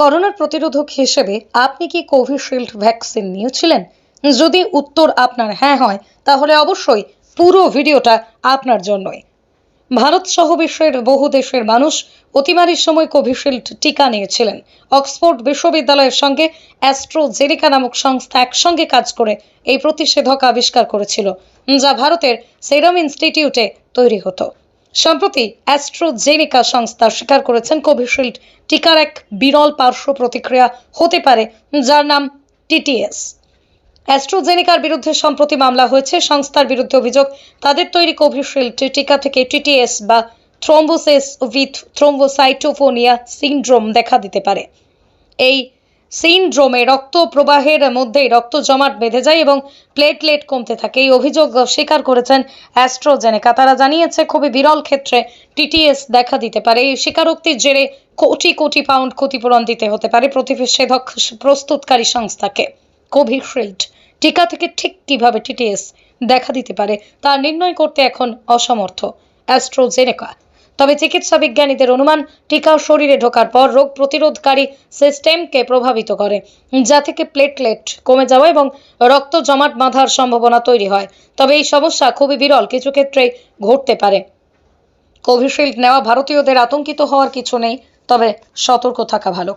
করোনার প্রতিরোধক হিসেবে আপনি কি কোভিশিল্ড ভ্যাকসিন নিয়েছিলেন? যদি উত্তর আপনার হ্যাঁ হয়, তাহলে অবশ্যই পুরো ভিডিওটা আপনার জন্যই। ভারত সহ বিশ্বের বহু দেশের মানুষ অতিমারির সময় কোভিশিল্ড টিকা নিয়েছিলেন। অক্সফোর্ড বিশ্ববিদ্যালয়ের সঙ্গে অ্যাস্ট্রোজেনিকা নামক সংস্থা একসঙ্গে কাজ করে এই প্রতিষেধক আবিষ্কার করেছিল, যা ভারতের সেরাম ইনস্টিটিউটে তৈরি হতো। সম্প্রতি অ্যাস্ট্রোজেনিকা সংস্থা স্বীকার করেছেন কোভিশিল্ড টিকার এক বিরল পার্শ্ব প্রতিক্রিয়া হতে পারে, যার নাম টিটিএস অ্যাস্ট্রোজেনিকার বিরুদ্ধে সম্প্রতি মামলা হয়েছে। সংস্থার বিরুদ্ধে অভিযোগ, তাদের তৈরি কোভিশিল্ড টিকা থেকে টিটিএস বা থ্রোম্বোসিস উইথ থ্রোম্বোসাইটোফোনিয়া সিনড্রোম দেখা দিতে পারে। এই সিনড্রোমে রক্ত প্রবাহের মধ্যেই রক্ত জমাট বেঁধে যায় এবং প্লেটলেট কমতে থাকে। এই অভিযোগ স্বীকার করেছেন অ্যাস্ট্রোজেনেকা। তারা জানিয়েছে, খুবই বিরল ক্ষেত্রে টিটিএস দেখা দিতে পারে। এই স্বীকারোক্তির জেরে কোটি কোটি পাউন্ড ক্ষতিপূরণ দিতে হতে পারে প্রতিষেধক প্রস্তুতকারী সংস্থাকে। কোভিশিল্ড টিকা থেকে ঠিক কীভাবে টিটিএস দেখা দিতে পারে তা নির্ণয় করতে এখন অসমর্থ অ্যাস্ট্রোজেনেকা। তবে চিকিৎসা বিজ্ঞানীদের অনুমান টিকা শরীরে ঢোকার পর রোগ প্রতিরোধকারী সিস্টেমকে প্রভাবিত করে, যা থেকে প্লেটলেট কমে যাওয়া এবং রক্ত জমাট বাঁধার সম্ভাবনা তৈরি হয়। তবে এই সমস্যা খুবই বিরল, কিছু ক্ষেত্রে ঘটতে পারে। কোভিশিল্ড নেওয়া ভারতীয়দের আতঙ্কিত হওয়ার কিছু নেই, তবে সতর্ক থাকা ভালো।